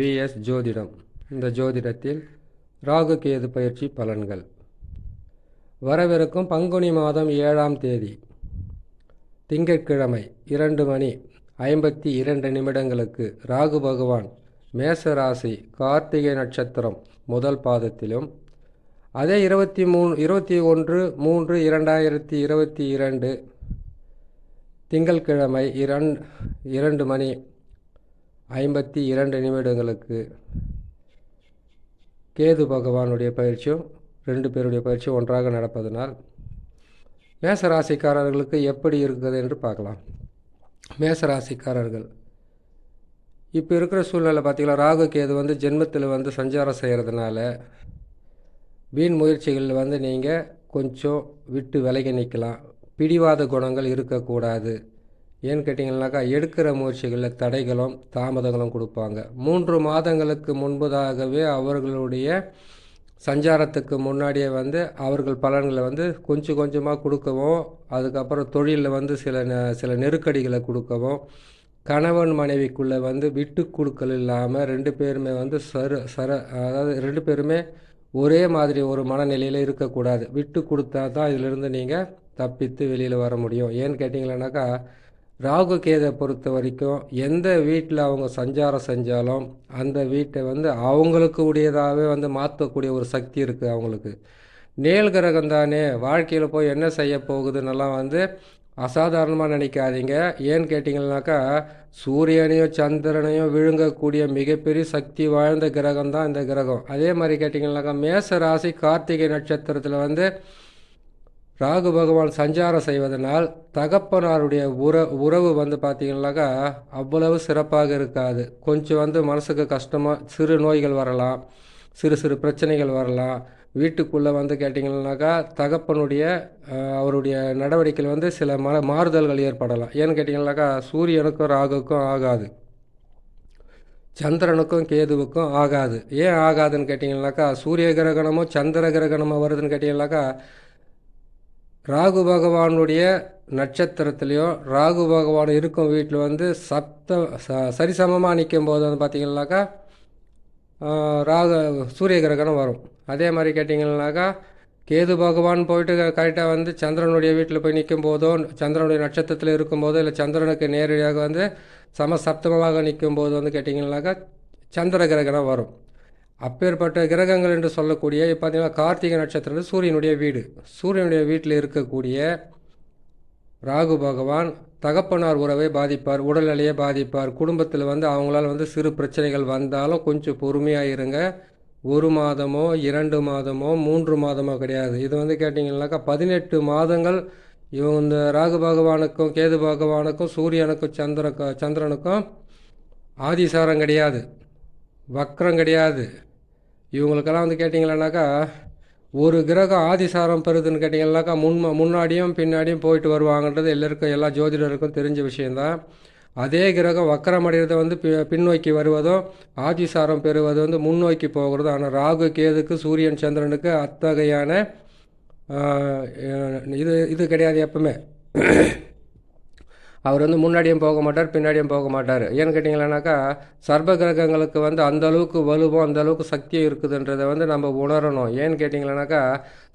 Vs ஜோதிடம். இந்த ஜோதிடத்தில் ராகு கேது பயிற்சி பலன்கள். வரவிருக்கும் பங்குனி மாதம் ஏழாம் தேதி திங்கட்கிழமை இரண்டு மணி ஐம்பத்தி இரண்டு நிமிடங்களுக்கு ராகு பகவான் மேச ராசி கார்த்திகை நட்சத்திரம் முதல் பாதத்திலும் அதே இருபத்தி மூணு இருபத்தி ஒன்று மூன்று இரண்டாயிரத்தி இருபத்தி இரண்டு திங்கள்கிழமை இரண் இரண்டு மணி ஐம்பத்தி இரண்டு நிமிடங்களுக்கு கேது பகவானுடைய பயிற்சியும் ரெண்டு பேருடைய பயிற்சியும் ஒன்றாக நடப்பதனால் மேச ராசிக்காரர்களுக்கு எப்படி இருக்குது என்று பார்க்கலாம். மேச ராசிக்காரர்கள் இப்போ இருக்கிற சூழ்நிலை பார்த்திங்களா? ராகு கேது வந்து ஜென்மத்தில் வந்து சஞ்சாரம் செய்கிறதுனால வீண் முயற்சிகளில் வந்து நீங்கள் கொஞ்சம் விட்டு விலகி நிற்கலாம் பிடிவாத குணங்கள் இருக்கக்கூடாது. ஏன்னு கேட்டிங்கன்னாக்கா எடுக்கிற முயற்சிகளில் தடைகளும் தாமதங்களும் கொடுப்பாங்க. மூன்று மாதங்களுக்கு முன்பதாகவே அவர்களுடைய சஞ்சாரத்துக்கு முன்னாடியே வந்து அவர்கள் பலன்களை வந்து கொஞ்சம் கொஞ்சமாக கொடுக்கவும் அதுக்கப்புறம் தொழிலில் வந்து சில சில நெருக்கடிகளை கொடுக்கவும் கணவன் மனைவிக்குள்ளே வந்து விட்டு கொடுக்கல் இல்லாமல் ரெண்டு பேருமே வந்து சரு சர அதாவது ரெண்டு பேருமே ஒரே மாதிரி ஒரு மனநிலையில் இருக்கக்கூடாது. விட்டு கொடுத்தா தான் இதிலிருந்து நீங்கள் தப்பித்து வெளியில் வர முடியும். ஏன்னு கேட்டிங்களேனாக்கா ராகு கேதை பொறுத்த வரைக்கும் எந்த வீட்டில் அவங்க சஞ்சாரம் செஞ்சாலும் அந்த வீட்டை வந்து அவங்களுக்கு உடையதாகவே வந்து மாற்றக்கூடிய ஒரு சக்தி இருக்குது அவங்களுக்கு. நேல் கிரகம் தானே வாழ்க்கையில் போய் என்ன செய்ய போகுதுன்னெல்லாம் வந்து அசாதாரணமாக நினைக்காதீங்க. ஏன்னு கேட்டிங்கன்னாக்கா சூரியனையும் சந்திரனையும் விழுங்கக்கூடிய மிகப்பெரிய சக்தி வாழ்ந்த கிரகம் தான் இந்த கிரகம். அதே மாதிரி கேட்டிங்கன்னாக்கா மேச ராசி கார்த்திகை நட்சத்திரத்தில் வந்து ராகு பகவான் சஞ்சாரம் செய்வதனால் தகப்பனாருடைய உற உறவு வந்து பார்த்திங்கனாக்கா அவ்வளவு சிறப்பாக இருக்காது. கொஞ்சம் வந்து மனசுக்கு கஷ்டமாக சிறு நோய்கள் வரலாம் சிறு சிறு பிரச்சனைகள் வரலாம். வீட்டுக்குள்ளே வந்து கேட்டிங்கன்னாக்கா தகப்பனுடைய அவருடைய நடவடிக்கையில் வந்து சில ம மாறுதல்கள் ஏற்படலாம். ஏன்னு கேட்டிங்கன்னாக்கா சூரியனுக்கும் ராகுக்கும் ஆகாது. சந்திரனுக்கும் கேதுவுக்கும் ஆகாது. ஏன் ஆகாதுன்னு கேட்டிங்கன்னாக்கா சூரிய கிரகணமோ சந்திர கிரகணமோ வருதுன்னு கேட்டிங்கன்னாக்கா ராகு பகவானுடைய நட்சத்திரத்துலேயோ ராகு பகவான் இருக்கும் வீட்டில் வந்து சப்த ச சரிசமமாக நிற்கும் போது வந்து பார்த்திங்கனாக்கா ராகு சூரிய கிரகணம் வரும். அதே மாதிரி கேட்டிங்கன்னாக்கா கேது பகவான் போயிட்டு கரெக்டாக வந்து சந்திரனுடைய வீட்டில் போய் நிற்கும் போதோ சந்திரனுடைய நட்சத்திரத்தில் இருக்கும்போதோ இல்லை சந்திரனுக்கு நேரடியாக வந்து சமசப்தமாக நிற்கும் போது வந்து கேட்டிங்கன்னாக்கா சந்திர கிரகணம் வரும். அப்பேற்பட்ட கிரகங்கள் என்று சொல்லக்கூடிய பார்த்தீங்கன்னா கார்த்திகை நட்சத்திரம் சூரியனுடைய வீடு. சூரியனுடைய வீட்டில் இருக்கக்கூடிய ராகு பகவான் தகப்பனார் உறவை பாதிப்பார் உடல்நிலையை பாதிப்பார். குடும்பத்தில் வந்து அவங்களால வந்து சிறு பிரச்சனைகள் வந்தாலும் கொஞ்சம் பொறுமையாக இருங்க. ஒரு மாதமோ இரண்டு மாதமோ மூன்று மாதமோ கிடையாது. இது வந்து கேட்டிங்கன்னாக்கா பதினெட்டு மாதங்கள் இவங்க இந்த ராகு பகவானுக்கும் கேது பகவானுக்கும் சூரியனுக்கும் சந்திர சந்திரனுக்கும் ஆதிசாரம் கிடையாது. வக்ரம் கிடையாது. இவங்களுக்கெல்லாம் வந்து கேட்டிங்களானாக்கா ஒரு கிரகம் ஆதிசாரம் பெறுதுன்னு கேட்டிங்கன்னாக்கா முன் முன்னாடியும் பின்னாடியும் போயிட்டு வருவாங்கன்றது எல்லாருக்கும் எல்லா ஜோதிடருக்கும் தெரிஞ்ச விஷயந்தான் அதே கிரகம் வக்கரமடைகிறத வந்து பின்னோக்கி வருவதோ ஆதிசாரம் பெறுவது வந்து முன்னோக்கி போகிறதோ ஆனால் ராகு கேதுக்கு சூரியன் சந்திரனுக்கு அத்தகையான இது இது கிடையாது எப்பவுமே. அவர் வந்து முன்னாடியும் போக மாட்டார் பின்னாடியும் போக மாட்டார். ஏன்னு கேட்டிங்களானாக்கா சர்ப கிரகங்களுக்கு வந்து அந்த அளவுக்கு வலுவும் அந்தளவுக்கு சக்தியும் இருக்குதுன்றதை வந்து நம்ம உணரணும். ஏன்னு கேட்டிங்களானாக்கா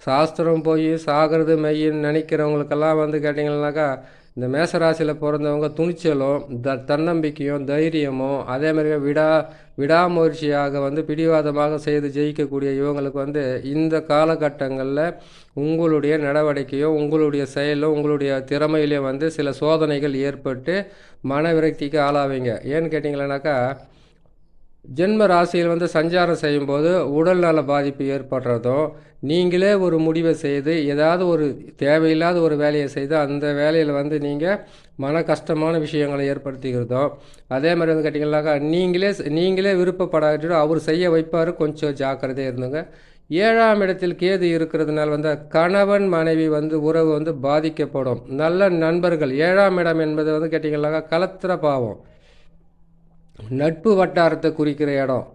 சாஸ்திரம் போய் சாகிறது மெய்யின்னு நினைக்கிறவங்களுக்கெல்லாம் வந்து கேட்டிங்களானாக்கா இந்த மேசராசியில் பிறந்தவங்க துணிச்சலும் த தன்னம்பிக்கையும் தைரியமும் அதே மாதிரி விடா விடாமுயற்சியாக வந்து பிடிவாதமாக செய்து ஜெயிக்கக்கூடிய இவங்களுக்கு வந்து இந்த காலகட்டங்களில் உங்களுடைய நடவடிக்கையும் உங்களுடைய செயலும் உங்களுடைய திறமையிலே வந்து சில சோதனைகள் ஏற்பட்டு மன விரக்திக்கு ஆளாவீங்க. ஏன்னு கேட்டிங்களேனாக்கா ஜென்ம ராசியில் வந்து சஞ்சாரம் செய்யும்போது உடல் நல பாதிப்பு ஏற்படுறதும் நீங்களே ஒரு முடிவை செய்து ஏதாவது ஒரு தேவையில்லாத ஒரு வேலையை செய்து அந்த வேலையில் வந்து நீங்கள் மன கஷ்டமான விஷயங்களை ஏற்படுத்திக்கிறதும் அதே மாதிரி வந்து கேட்டிங்கனாக்கா நீங்களே நீங்களே விருப்பப்படாட்டிடும் அவர் செய்ய வைப்பார். கொஞ்சம் ஜாக்கிரதையாக இருந்துங்க. ஏழாம் இடத்தில் கேது இருக்கிறதுனால வந்து கணவன் மனைவி வந்து உறவு வந்து பாதிக்கப்படும். நல்ல நண்பர்கள். ஏழாம் இடம் என்பது வந்து கேட்டிங்கனாக்கா கலத்திர பாவம். நட்பு வட்டாரத்தை குறிக்கிற இடம்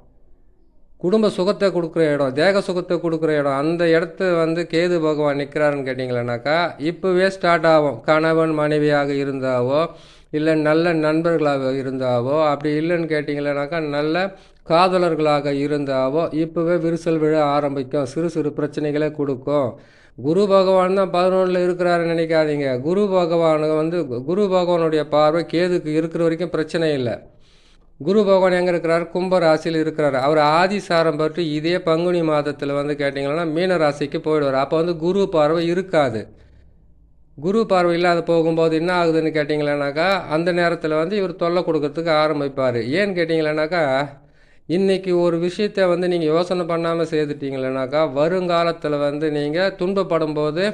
குடும்ப சுகத்தை கொடுக்குற இடம் தேக சுகத்தை கொடுக்குற இடம் அந்த இடத்த வந்து கேது பகவான் நிற்கிறாருன்னு கேட்டிங்களேனாக்கா இப்போவே ஸ்டார்ட் ஆகும். கணவன் மனைவியாக இருந்தாவோ இல்லை நல்ல நண்பர்களாக இருந்தாவோ அப்படி இல்லைன்னு கேட்டிங்களேனாக்கா நல்ல காதலர்களாக இருந்தாவோ இப்போவே விரிசல் விழ ஆரம்பிக்கும். சிறு சிறு பிரச்சனைகளை கொடுக்கும். குரு பகவான் தான் பதினொன்றில் இருக்கிறாருன்னு நினைக்காதீங்க. குரு பகவானுக்கு வந்து குரு பகவானுடைய பார்வை கேதுக்கு இருக்கிற வரைக்கும் பிரச்சனை இல்லை. குரு பகவான் எங்கே இருக்கிறார்? கும்ப ராசியில் இருக்கிறார். அவர் ஆதிசாரம் பற்றி இதே பங்குனி மாதத்தில் வந்து கேட்டிங்கன்னா மீன ராசிக்கு போயிடுவார். அப்போ வந்து குரு பார்வை இருக்காது. குரு பார்வை இல்லாத போகும்போது என்ன ஆகுதுன்னு கேட்டிங்களேனாக்கா அந்த நேரத்தில் வந்து இவர் தொல்லை கொடுக்கறதுக்கு ஆரம்பிப்பார். ஏன்னு கேட்டிங்களேனாக்கா இன்றைக்கி ஒரு விஷயத்தை வந்து நீங்கள் யோசனை பண்ணாமல் செய்துட்டீங்களேனாக்கா வருங்காலத்தில் வந்து நீங்கள் துன்பப்படும் போது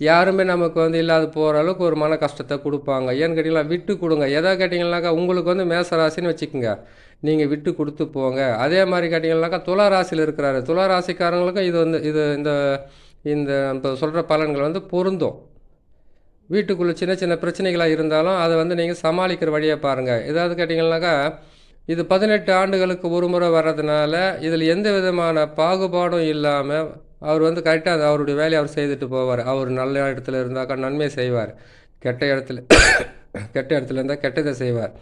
யாருமே நமக்கு வந்து இல்லாத போகிற அளவுக்கு ஒரு மன கஷ்டத்தை கொடுப்பாங்க. ஏன்னு கேட்டிங்களா விட்டு கொடுங்க. எதை கேட்டிங்கனாக்கா உங்களுக்கு வந்து மேசராசின்னு வச்சுக்கோங்க. நீங்கள் விட்டு கொடுத்து போங்க. அதே மாதிரி கேட்டிங்கனாக்கா துலா ராசியில் இருக்கிறாரு. துலா ராசிக்காரங்களுக்கும் இது வந்து இது இந்த இந்த நம்ம சொல்கிற பலன்கள் வந்து பொருந்தும். வீட்டுக்குள்ளே சின்ன சின்ன பிரச்சனைகளாக இருந்தாலும் அதை வந்து நீங்கள் சமாளிக்கிற வழியை பாருங்கள் ஏதாவது கேட்டிங்கனாக்கா இது பதினெட்டு ஆண்டுகளுக்கு ஒரு முறை வர்றதுனால இதில் எந்த விதமான பாகுபாடும் இல்லாமல் அவர் வந்து கரெக்டாக அவருடைய வேலையை அவர் செய்துட்டு போவார். அவர் நல்ல இடத்துல இருந்தாக்கா நன்மை செய்வார். கெட்ட இடத்துல கெட்ட இடத்துல இருந்தால் கெட்டதை செய்வார்.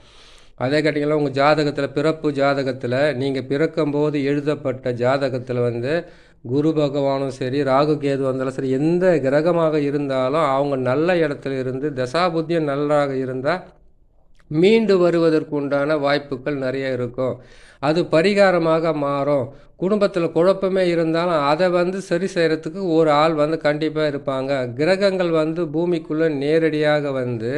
அதே கேட்டிங்கன்னா உங்கள் ஜாதகத்தில் பிறப்பு ஜாதகத்தில் நீங்கள் பிறக்கும்போது எழுதப்பட்ட ஜாதகத்தில் வந்து குரு பகவானும் சரி ராகு கேது வந்தாலும் சரி எந்த கிரகமாக இருந்தாலும் அவங்க நல்ல இடத்துல இருந்து தசாபுத்தியம் நல்லாக இருந்தால் மீண்டு வருவதற்கு உண்டான வாய்ப்புகள் நிறைய இருக்கும். அது பரிகாரமாக மாறும். குடும்பத்தில் குழப்பமே இருந்தாலும் அதை வந்து சரி செய்கிறதுக்கு ஒரு ஆள் வந்து கண்டிப்பாக இருப்பாங்க. கிரகங்கள் வந்து பூமிக்குள்ளே நேரடியாக வந்து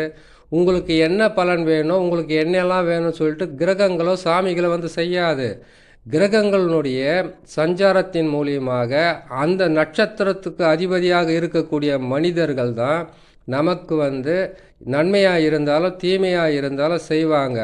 உங்களுக்கு என்ன பலன் வேணும் உங்களுக்கு என்னெல்லாம் வேணும்னு சொல்லிட்டு கிரகங்களோ சாமிகளோ வந்து செய்யாது. கிரகங்களினுடைய சஞ்சாரத்தின் மூலியமாக அந்த நட்சத்திரத்துக்கு அதிபதியாக இருக்கக்கூடிய மனிதர்கள் தான் நமக்கு வந்து நன்மையாக இருந்தாலும் தீமையாக இருந்தாலும் செய்வாங்க.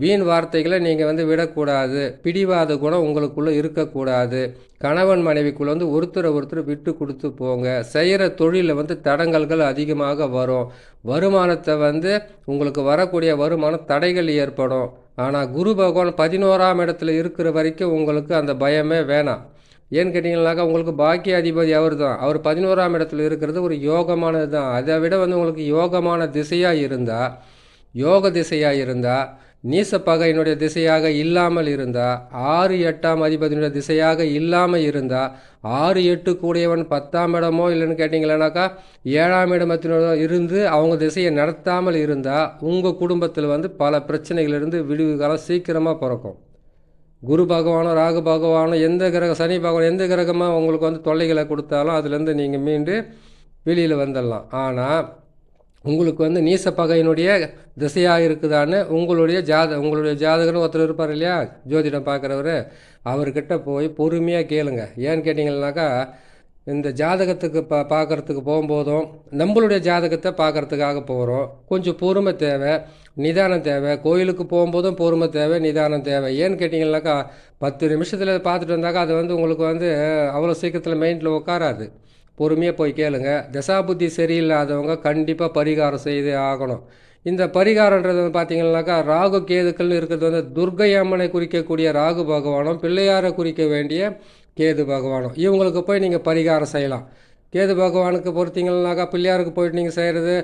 வீண் வார்த்தைகளை நீங்கள் வந்து விடக்கூடாது. பிடிவாத குணம் உங்களுக்குள்ளே இருக்கக்கூடாது. கணவன் மனைவிக்குள்ளே வந்து ஒருத்தரை ஒருத்தர் விட்டு கொடுத்து போங்க. செய்கிற தொழிலில் வந்து தடங்கல்கள் அதிகமாக வரும். வருமானத்தை வந்து உங்களுக்கு வரக்கூடிய வருமானம் தடைகள் ஏற்படும். ஆனால் குரு பகவான் பதினோராம் இடத்துல இருக்கிற வரைக்கும் உங்களுக்கு அந்த பயமே வேணாம். ஏன்னு கேட்டிங்கனாக்கா உங்களுக்கு பாக்கிய அதிபதி அவர் தான். அவர் பதினோராம் இடத்துல இருக்கிறது ஒரு யோகமானது தான். அதை விட வந்து உங்களுக்கு யோகமான திசையாக இருந்தால் யோக திசையாக இருந்தால் நீச பகையினுடைய திசையாக இல்லாமல் இருந்தால் ஆறு எட்டாம் அதிபதியினுடைய திசையாக இல்லாமல் இருந்தால் ஆறு எட்டு கூடியவன் பத்தாம் இடமோ இல்லைன்னு கேட்டிங்களேனாக்கா ஏழாம் இடமத்தினோட இருந்து அவங்க திசையை நடத்தாமல் இருந்தால் உங்கள் குடும்பத்தில் வந்து பல பிரச்சனைகளிலிருந்து விடுவு சீக்கிரமாக பிறக்கும். குரு பகவானோ ராகு பகவானோ எந்த கிரகம் சனி பகவான் எந்த கிரகமாக உங்களுக்கு வந்து தொல்லைகளை கொடுத்தாலும் அதுலேருந்து நீங்கள் மீண்டு வெளியில் வந்துடலாம். ஆனால் உங்களுக்கு வந்து நீச பகையினுடைய திசையாக இருக்குதான்னு உங்களுடைய ஜாத உங்களுடைய ஜாதகர்னு ஒருத்தர் இருப்பார் இல்லையா? ஜோதிடம் பார்க்குறவர். அவர்கிட்ட போய் பொறுமையாக கேளுங்க. ஏன்னு கேட்டிங்கன்னாக்கா இந்த ஜாதகத்துக்கு பா பார்க்குறதுக்கு போகும்போதும் நம்மளுடைய ஜாதகத்தை பார்க்குறதுக்காக போகிறோம் கொஞ்சம் பொறுமை தேவை. நிதானம் தேவை. கோயிலுக்கு போகும்போதும் பொறுமை தேவை நிதானம் தேவை. ஏன்னு கேட்டிங்கனாக்கா பத்து நிமிஷத்தில் பார்த்துட்டு வந்தாக்கா அது வந்து உங்களுக்கு வந்து அவ்வளோ சீக்கிரத்தில் மைண்டில் உட்காராது பொறுமையாக போய் கேளுங்க. தசாபுத்தி சரியில்லாதவங்க கண்டிப்பாக பரிகாரம் செய்தே ஆகணும். இந்த பரிகாரன்றது வந்து பார்த்தீங்கன்னாக்கா ராகு கேதுக்கள்னு இருக்கிறது வந்து துர்கை அம்மனை குறிக்கக்கூடிய ராகு பகவானும் பிள்ளையாரை குறிக்க வேண்டிய கேது பகவானும். இவங்களுக்கு போய் நீங்கள் பரிகாரம் செய்யலாம். கேது பகவானுக்கு பொறுத்தீங்கன்னாக்கா பிள்ளையாருக்கு போயிட்டு நீங்கள் செய்கிறது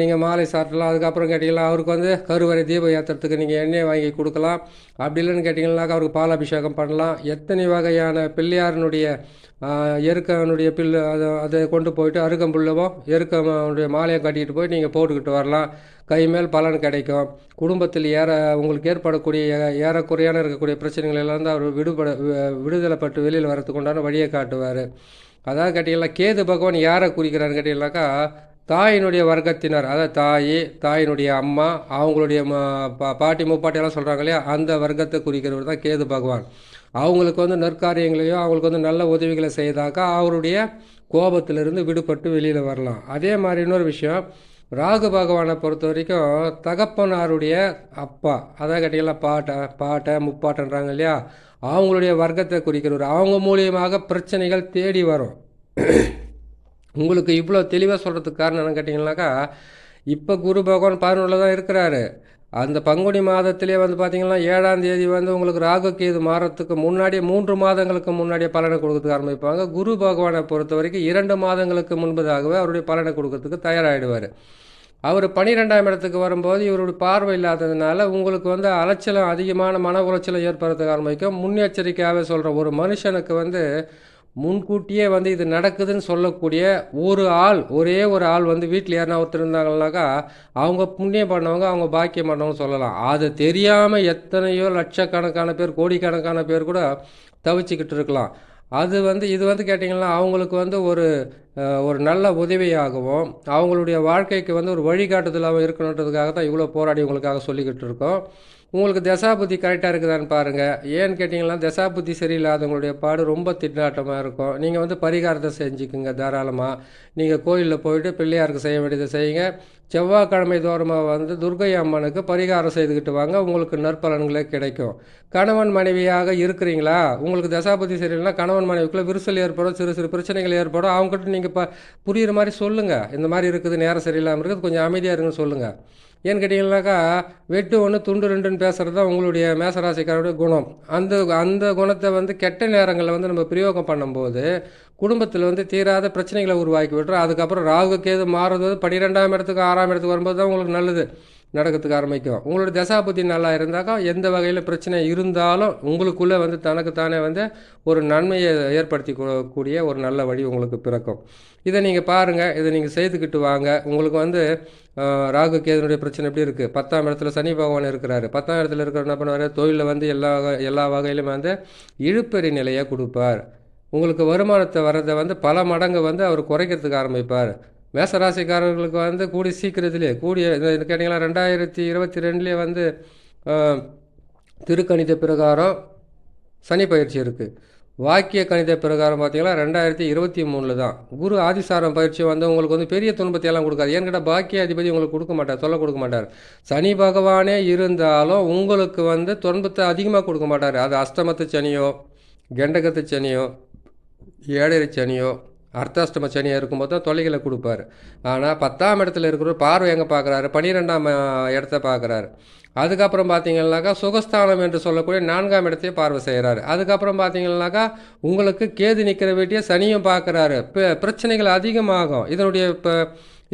நீங்கள் மாலை சாப்பிடலாம் அதுக்கப்புறம் கேட்டிங்கன்னா அவருக்கு வந்து கருவறை தீபம் ஏற்றுறதுக்கு நீங்கள் எண்ணெய் வாங்கி கொடுக்கலாம். அப்படி இல்லைன்னு கேட்டிங்கன்னாக்கா அவருக்கு பால் அபிஷேகம் பண்ணலாம். எத்தனை வகையான பிள்ளையாரினுடைய எருக்கனுடைய பில்லு அதை அதை கொண்டு போயிட்டு அருகம்புல்லவும் எருக்கனுடைய மாலையை கட்டிக்கிட்டு போய் நீங்கள் போட்டுக்கிட்டு வரலாம். கை மேல் பலன் கிடைக்கும். குடும்பத்தில் ஏற உங்களுக்கு ஏற்படக்கூடிய ஏறக்குறையான இருக்கக்கூடிய பிரச்சனைகள் எல்லாம் தான் அவர் விடுபட விடுதலைப்பட்டு வெளியில் வரத்துக்கு உண்டான வழியை காட்டுவார். அதாவது கேட்டிங்கன்னா கேது பகவான் யாரை குறிக்கிறான்னு கேட்டிங்கனாக்கா தாயினுடைய வர்க்கத்தினர். அதாவது தாய் தாயினுடைய அம்மா அவங்களுடைய பாட்டி முப்பாட்டியெல்லாம் சொல்கிறாங்க இல்லையா? அந்த வர்க்கத்தை குறிக்கிறவர் தான் கேது பகவான். அவங்களுக்கு வந்து நற்காரியங்களையோ அவங்களுக்கு வந்து நல்ல உதவிகளை செய்தாக்கா அவருடைய கோபத்திலிருந்து விடுபட்டு வெளியில் வரலாம். அதே மாதிரி இன்னொரு விஷயம் ராகு பகவானை பொறுத்த வரைக்கும் தகப்பனாருடைய அப்பா அதான் கேட்டிங்கன்னா பாட்டை பாட்டை முப்பாட்டன்றாங்க இல்லையா? அவங்களுடைய வர்க்கத்தை குறிக்கிறவர். அவங்க மூலியமாக பிரச்சனைகள் தேடி வரும். உங்களுக்கு இவ்வளோ தெளிவாக சொல்கிறதுக்கு காரணம் என்னன்னு கேட்டிங்கனாக்கா இப்போ குரு பகவான் பதினொன்றில் தான் இருக்கிறாரு. அந்த பங்குனி மாதத்திலே வந்து பார்த்திங்கன்னா ஏழாம் தேதி வந்து உங்களுக்கு ராகு கேது மாறத்துக்கு முன்னாடியே மூன்று மாதங்களுக்கு முன்னாடியே பலனை கொடுக்கறதுக்கு ஆரம்பிப்பாங்க. குரு பகவானை பொறுத்த வரைக்கும் இரண்டு மாதங்களுக்கு முன்பதாகவே அவருடைய பலனை கொடுக்கறதுக்கு தயாராகிடுவார் அவர் பன்னிரெண்டாம் இடத்துக்கு வரும்போது இவருடைய பார்வை இல்லாததுனால உங்களுக்கு வந்து அலைச்சலும் அதிகமான மன உளைச்சலம் ஏற்படுறதுக்கு ஆரம்பிக்கும். முன்னெச்சரிக்கையாகவே சொல்கிற ஒரு மனுஷனுக்கு வந்து முன்கூட்டியே வந்து இது நடக்குதுன்னு சொல்லக்கூடிய ஒரு ஆள் ஒரே ஒரு ஆள் வந்து வீட்டில் யாருனா ஒருத்தர் இருந்தாங்கனாக்கா அவங்க புண்ணியம் பண்ணவங்க அவங்க பாக்கியம் பண்ணவங்க சொல்லலாம். அது தெரியாமல் எத்தனையோ லட்சக்கணக்கான பேர் கோடிக்கணக்கான பேர் கூட தவிச்சிக்கிட்டு இருக்கலாம். அது வந்து இது வந்து கேட்டிங்கன்னா அவங்களுக்கு வந்து ஒரு ஒரு நல்ல உதவியாகவும் அவங்களுடைய வாழ்க்கைக்கு வந்து ஒரு வழிகாட்டுதலாகவும் இருக்கணுன்றதுக்காக தான் இவ்வளோ போராடி உங்களுக்காக சொல்லிக்கிட்டு இருக்கோம். உங்களுக்கு தசாபுத்தி கரெக்டாக இருக்குதான்னு பாருங்கள் ஏன்னு கேட்டிங்கன்னா தசாபுத்தி சரியில்லாதவங்களுடைய பாடு ரொம்ப திண்டாட்டமாக இருக்கும். நீங்கள் வந்து பரிகாரத்தை செஞ்சுக்குங்க தாராளமாக நீங்கள் கோயிலில் போயிட்டு பிள்ளையாருக்கு செய்ய வேண்டியதை செய்யுங்க. செவ்வாய்க்கிழமை தோறுமாக வந்து துர்கை அம்மனுக்கு பரிகாரம் செய்துக்கிட்டு வாங்க. உங்களுக்கு நற்பலன்களே கிடைக்கும். கணவன் மனைவியாக இருக்கிறீங்களா? உங்களுக்கு தசாபதி சரியில்லைனா கணவன் மனைவிக்குள்ளே விரிசல் ஏற்படும் சிறு சிறு பிரச்சனைகள் ஏற்படும். அவங்ககிட்ட நீங்கள் இப்போ புரியுற மாதிரி சொல்லுங்கள் இந்த மாதிரி இருக்குது நேரம் சரியில்லாமல் இருக்குது. கொஞ்சம் அமைதியாக இருங்கன்னு சொல்லுங்கள் ஏன்னு கேட்டிங்கனாக்கா வெட்டு ஒன்று துண்டு ரெண்டுன்னு பேசுகிறது தான் உங்களுடைய மேசராசிக்காரோட குணம். அந்த அந்த குணத்தை வந்து கெட்ட நேரங்களில் வந்து நம்ம பிரயோகம் பண்ணும்போது குடும்பத்தில் வந்து தீராத பிரச்சனைகளை உருவாக்கி விட்டுரும் அதுக்கப்புறம் ராகு கேது மாறுறது பன்னிரெண்டாம் இடத்துக்கு ஆறாம் இடத்துக்கு வரும்போது தான் உங்களுக்கு நல்லது நடக்கிறதுக்கு ஆரம்பிக்கும். உங்களோட தசாபுத்தி நல்லா இருந்தாக்கா எந்த வகையில் பிரச்சனை இருந்தாலும் உங்களுக்குள்ளே வந்து தனக்குத்தானே வந்து ஒரு நன்மையை ஏற்படுத்தி கூடிய ஒரு நல்ல வழி உங்களுக்கு பிறக்கும். இதை நீங்கள் பாருங்கள் இதை நீங்கள் செய்துக்கிட்டு வாங்க. உங்களுக்கு வந்து ராகு கேதுனுடைய பிரச்சனை எப்படி இருக்குது பத்தாம் இடத்துல சனி பகவான் இருக்கிறாரு. பத்தாம் இடத்துல இருக்கிற என்ன பண்ணுவார்? தொழிலில் வந்து எல்லா வகை- எல்லா வகையிலும் வந்து இழுப்பறி நிலையை கொடுப்பார். உங்களுக்கு வருமானத்தை வர்றதை வந்து பல மடங்கு வந்து அவர் குறைக்கிறதுக்கு ஆரம்பிப்பார். மேசராசிக்காரர்களுக்கு வந்து கூடி சீக்கிரத்திலே கூடிய இது கேட்டிங்கன்னா ரெண்டாயிரத்தி இருபத்தி ரெண்டுலேயே வந்து திருக்கணித பிரகாரம் சனி பயிற்சி இருக்குது வாக்கிய கணித பிரகாரம் பார்த்தீங்கன்னா ரெண்டாயிரத்தி இருபத்தி மூணில் தான். குரு ஆதிசாரம் பயிற்சி வந்து உங்களுக்கு வந்து பெரிய துன்பத்தையெல்லாம் கொடுக்காது. ஏன்னு கேட்டால் பாக்கிய அதிபதி உங்களுக்கு கொடுக்க மாட்டார் சொல்ல கொடுக்க மாட்டார். சனி பகவானே இருந்தாலும் உங்களுக்கு வந்து துன்பத்தை அதிகமாக கொடுக்க மாட்டார். அது அஷ்டமத்து சனியோ கெண்டகத்து சனியோ ஏழரை சனியோ அர்த்தாஷ்டம சனியாக இருக்கும்போது தான் தொல்லைகளை கொடுப்பாரு. ஆனால் பத்தாம் இடத்துல இருக்கிற பார்வை எங்கே பார்க்குறாரு? பன்னிரெண்டாம் இடத்த பார்க்குறாரு. அதுக்கப்புறம் பார்த்தீங்கன்னாக்கா சுகஸ்தானம் என்று சொல்லக்கூடிய நான்காம் இடத்தையே பார்வை செய்கிறாரு அதுக்கப்புறம் பார்த்தீங்கன்னாக்கா உங்களுக்கு கேது நிற்கிற வீட்டையே சனியும் பார்க்குறாரு. பிரச்சனைகள் அதிகமாகும். இதனுடைய இப்போ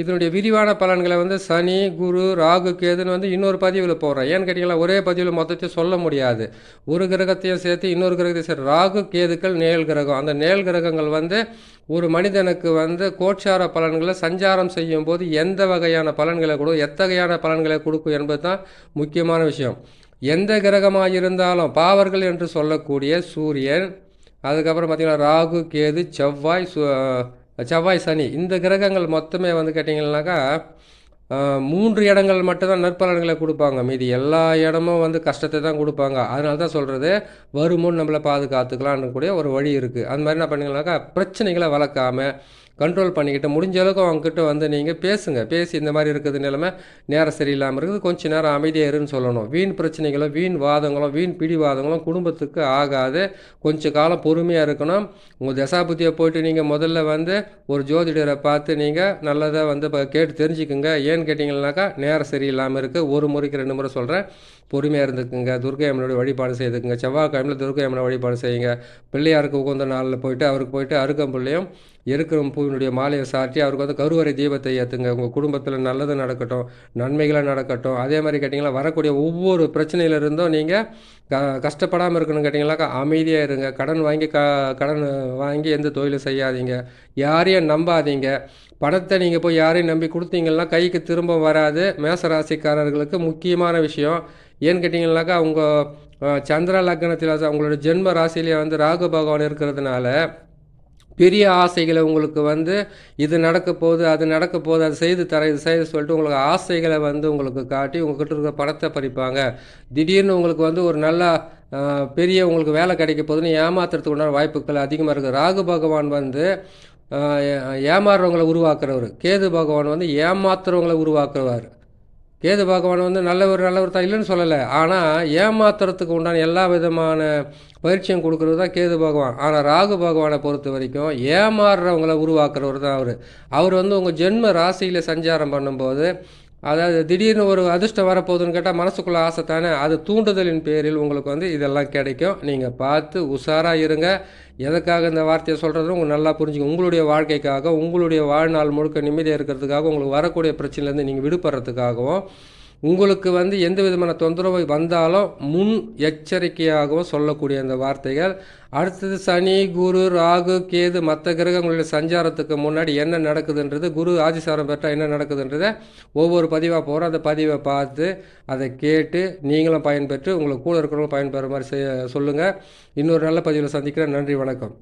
இதனுடைய விரிவான பலன்களை வந்து சனி குரு ராகு கேதுன்னு வந்து இன்னொரு பதிவில் போடுறேன். ஏன்னு கேட்டிங்கன்னா ஒரே பதிவில் மொத்தத்தையும் சொல்ல முடியாது. ஒரு கிரகத்தையும் சேர்த்து இன்னொரு கிரகத்தையும் சேர்த்து ராகு கேதுக்கள் நேல் கிரகம். அந்த நேல் கிரகங்கள் வந்து ஒரு மனிதனுக்கு வந்து கோட்சார பலன்களை சஞ்சாரம் செய்யும் போது எந்த வகையான பலன்களை கொடுக்கும் எத்தகையான பலன்களை கொடுக்கும் என்பது தான் முக்கியமான விஷயம். எந்த கிரகமாக இருந்தாலும் பாவர்கள் என்று சொல்லக்கூடிய சூரியன் அதுக்கப்புறம் பார்த்திங்கன்னா ராகு கேது செவ்வாய் சு செவ்வாய் சனி இந்த கிரகங்கள் மொத்தமே வந்து கேட்டிங்கன்னாக்கா மூன்று இடங்கள் மட்டும்தான் நற்பலன்களை கொடுப்பாங்க. மீதி எல்லா இடமும் வந்து கஷ்டத்தை தான் கொடுப்பாங்க. அதனால தான் சொல்கிறது வருமுன் நம்மளை பாதுகாத்துக்கலான்னு கூடிய ஒரு வழி இருக்குது அந்த மாதிரி என்ன பண்ணீங்கன்னாக்கா பிரச்சனைகளை வளர்க்காம கண்ட்ரோல் பண்ணிக்கிட்டு முடிஞ்ச அளவுக்கு அவங்கக்கிட்ட வந்து நீங்கள் பேசுங்க. பேசி இந்த மாதிரி இருக்குது நிலைமை நேரம் சரியில்லாமல் இருக்குது. கொஞ்சம் நேரம் அமைதியாக இருன்னு சொல்லணும். வீண் பிரச்சனைகளும் வீண் வாதங்களும் வீண் பிடிவாதங்களும் குடும்பத்துக்கு ஆகாது. கொஞ்சம் காலம் பொறுமையாக இருக்கணும். உங்கள் தசாபுத்தியை போயிட்டு நீங்கள் முதல்ல வந்து ஒரு ஜோதிடரை பார்த்து நீங்கள் நல்லதாக வந்து இப்போ கேட்டு தெரிஞ்சுக்குங்க. ஏன்னு கேட்டிங்கன்னாக்கா நேரம் சரியில்லாமல் இருக்குது ஒரு முறைக்கு ரெண்டு முறை சொல்கிறேன் பொறுமையாக இருந்துக்குங்க. துர்கை அம்மனுடைய வழிபாடு செய்துக்குங்க. செவ்வாய்க்கிழமையில் துர்கை அம்மனை வழிபாடு செய்யுங்க. பிள்ளையாருக்கு உகந்த நாளில் போயிட்டு அவருக்கு போயிட்டு எருக்கிறோம் பூ பூவினுடைய மாலையை சாட்டி அவருக்கு வந்து கருவறை தீபத்தை ஏற்றுங்க உங்கள் குடும்பத்தில் நல்லது நடக்கட்டும் நன்மைகளாக நடக்கட்டும். அதே மாதிரி கேட்டிங்கன்னா வரக்கூடிய ஒவ்வொரு பிரச்சனையிலிருந்தும் நீங்கள் க கஷ்டப்படாமல் இருக்கணும் கேட்டிங்களாக்கா அமைதியாக இருங்க. கடன் வாங்கி க கடன் வாங்கி எந்த தொழிலும் செய்யாதீங்க. யாரையும் நம்பாதீங்க. பணத்தை நீங்கள் போய் யாரையும் நம்பி கொடுத்தீங்கன்னா கைக்கு திரும்ப வராது. மேச ராசிக்காரர்களுக்கு முக்கியமான விஷயம். ஏன்னு கேட்டிங்கனாக்கா உங்கள் சந்திர லக்னத்தில் உங்களோட ஜென்ம ராசியிலே வந்து ராகு பகவான் இருக்கிறதுனால பெரிய ஆசைகளை உங்களுக்கு வந்து இது நடக்க போகுது அது நடக்க போகுது அது செய்து தர இது செய்து சொல்லிட்டு உங்களுக்கு ஆசைகளை வந்து உங்களுக்கு காட்டி உங்ககிட்ட இருக்கிற பணத்தை பறிப்பாங்க. திடீர்னு உங்களுக்கு வந்து ஒரு நல்ல பெரிய உங்களுக்கு வேலை கிடைக்க போகுதுன்னு ஏமாத்துறதுக்கு உண்டான வாய்ப்புகள் அதிகமாக இருக்குது ராகு பகவான் வந்து ஏமாறுறவங்களை உருவாக்குறவர். கேது பகவான் வந்து ஏமாத்துறவங்களை உருவாக்குறவர். கேது பகவான் வந்து நல்லவர் நல்லவர் தான் இல்லைன்னு சொல்லலை. ஆனால் ஏமாத்துறதுக்கு உண்டான எல்லா விதமான பயிற்சியும் கொடுக்குறது தான் கேது பகவான். ஆனால் ராகு பகவானை பொறுத்த வரைக்கும் ஏமாறுறவங்களை உருவாக்குறவர் தான் அவர். அவர் வந்து உங்கள் ஜென்ம ராசியில் சஞ்சாரம் பண்ணும்போது அதாவது திடீர்னு ஒரு அதிர்ஷ்டம் வரப்போகுதுன்னு கேட்டால் மனசுக்குள்ளே ஆசை தானே அது தூண்டுதலின் பேரில் உங்களுக்கு வந்து இதெல்லாம் கிடைக்கும். நீங்கள் பார்த்து உஷாராக இருங்க. எதுக்காக இந்த வார்த்தையை சொல்கிறது உங்களுக்கு நல்லா புரிஞ்சுங்க உங்களுடைய வாழ்க்கைக்காக உங்களுடைய வாழ்நாள் முழுக்க நிம்மதியாக இருக்கிறதுக்காக உங்களுக்கு வரக்கூடிய பிரச்சனையிலேருந்து நீங்கள் விடுபடுறதுக்காகவும் உங்களுக்கு வந்து எந்த விதமான தொந்தரவு வந்தாலும் முன் எச்சரிக்கையாகவும் சொல்லக்கூடிய அந்த வார்த்தைகள். அடுத்தது சனி குரு ராகு கேது மற்ற கிரகங்களுடைய சஞ்சாரத்துக்கு முன்னாடி என்ன நடக்குதுன்றது குரு ஆதிசாரம் பெற்றால் என்ன நடக்குதுன்றதை ஒவ்வொரு பதிவாக போகிறோம் அந்த பதிவை பார்த்து அதை கேட்டு நீங்களும் பயன்பெற்று உங்களுக்கு கூட இருக்கிறவங்களும் பயன்பெற மாதிரி செய்ய சொல்லுங்கள் இன்னொரு நல்ல பதிவில் சந்திக்கிறேன். நன்றி வணக்கம்.